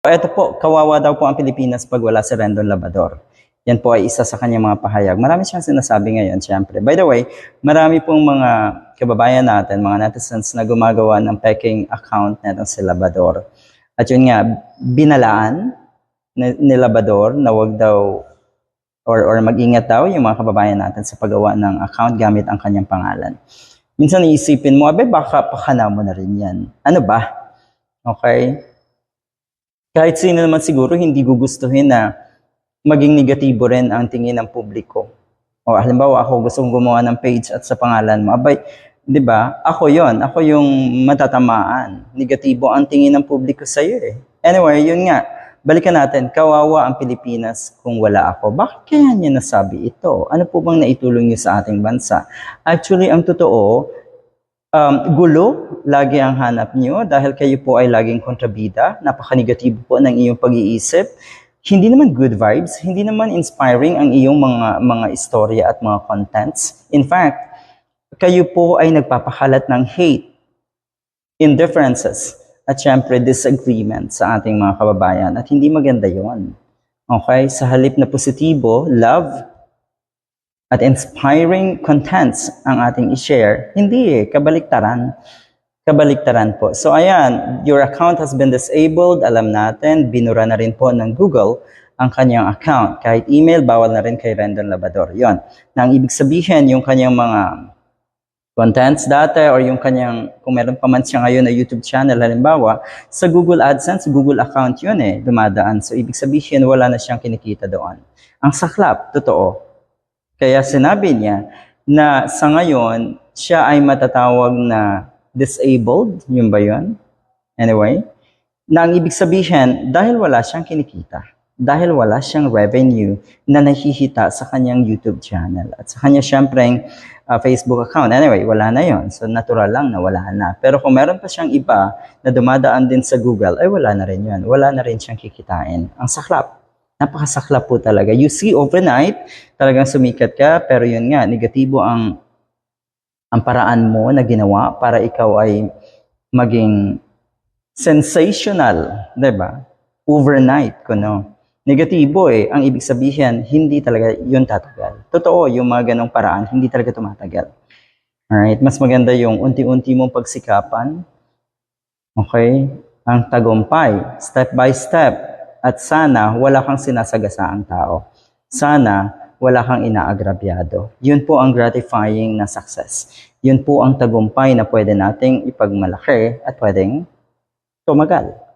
Ito po, kawawa daw po ang Pilipinas pag wala si Rendon Labador. Yan po ay isa sa kanyang mga pahayag. Marami siyang sinasabi ngayon, syempre. By the way, marami pong mga kababayan natin, mga netizens na gumagawa ng peking account na si Labador. At yun nga, binalaan ni Labador na wag daw or, or mag-ingat daw yung mga kababayan natin sa paggawa ng account gamit ang kanyang pangalan. Minsan iisipin mo, abe baka pakana mo na rin yan. Ano ba? Okay? Kahit sino naman siguro hindi gugustuhin na maging negatibo rin ang tingin ng publiko. O halimbawa ako gusto kong gumawa ng page at sa pangalan mo, abay, 'di ba? Ako 'yon, ako yung matatamaan. Negatibo ang tingin ng publiko sa iyo eh. Anyway, yun nga. Balikan natin, kawawa ang Pilipinas kung wala ako. Bakit kaya niya nasabi ito? Ano po bang naitulong niyo sa ating bansa? Actually, ang totoo, um, gulo, lagi ang hanap niyo dahil kayo po ay laging kontrabida. Napaka-negatibo po ng iyong pag-iisip. Hindi naman good vibes, hindi naman inspiring ang iyong mga mga istorya at mga contents. In fact, kayo po ay nagpapakalat ng hate, indifferences, at syempre disagreement sa ating mga kababayan. At hindi maganda yon. Okay? Sa halip na positibo, love, at inspiring contents ang ating i-share, hindi eh, kabaliktaran. Kabaliktaran po. So ayan, your account has been disabled. Alam natin, binura na rin po ng Google ang kanyang account. Kahit email, bawal na rin kay Rendon Labador. Yon. Na ang ibig sabihin, yung kanyang mga contents dati or yung kanyang, kung meron pa man siya ngayon na YouTube channel, halimbawa, sa Google AdSense, Google account yun eh, dumadaan. So, ibig sabihin, wala na siyang kinikita doon. Ang saklap, totoo. Kaya sinabi niya na sa ngayon, siya ay matatawag na disabled, yun ba yun? Anyway, na ang ibig sabihin, dahil wala siyang kinikita, dahil wala siyang revenue na nahihita sa kanyang YouTube channel at sa kanya siyempre uh, Facebook account. Anyway, wala na yon So, natural lang na wala na. Pero kung meron pa siyang iba na dumadaan din sa Google, ay wala na rin yun. Wala na rin siyang kikitain. Ang saklap. Napakasaklap po talaga. You see, overnight, talagang sumikat ka, pero yun nga, negatibo ang ang paraan mo na ginawa para ikaw ay maging sensational, 'di ba? Overnight, kuno. Negatibo eh. Ang ibig sabihin, hindi talaga yun tatagal. Totoo, yung mga ganong paraan, hindi talaga tumatagal. Alright? Mas maganda yung unti-unti mong pagsikapan. Okay? Ang tagumpay, step by step. At sana, wala kang sinasagasaang tao. Sana, wala kang inaagrabyado. Yun po ang gratifying na success. Yun po ang tagumpay na pwede nating ipagmalaki at pwedeng tumagal.